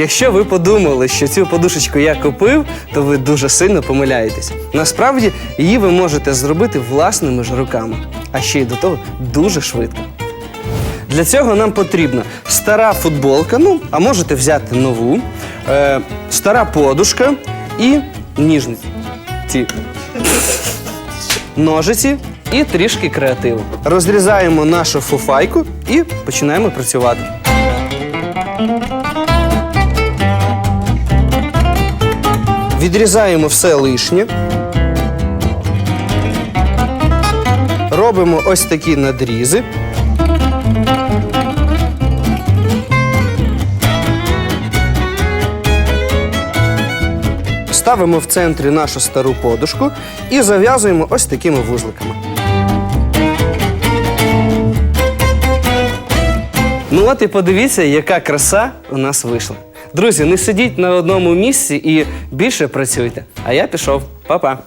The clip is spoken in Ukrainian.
Якщо ви подумали, що цю подушечку я купив, то ви дуже сильно помиляєтесь. Насправді її ви можете зробити власними ж руками, а ще й до того дуже швидко. Для цього нам потрібна стара футболка, ну, а можете взяти нову, е, стара подушка і ніжниці. Ці. Ножиці і трішки креативу. Розрізаємо нашу фуфайку і починаємо працювати. Відрізаємо все лишнє. Робимо ось такі надрізи. Ставимо в центрі нашу стару подушку і зав'язуємо ось такими вузликами. Ну от і подивіться, яка краса у нас вийшла. Друзі, не сидіть на одному місці і більше працюйте. А я пішов. Па-па.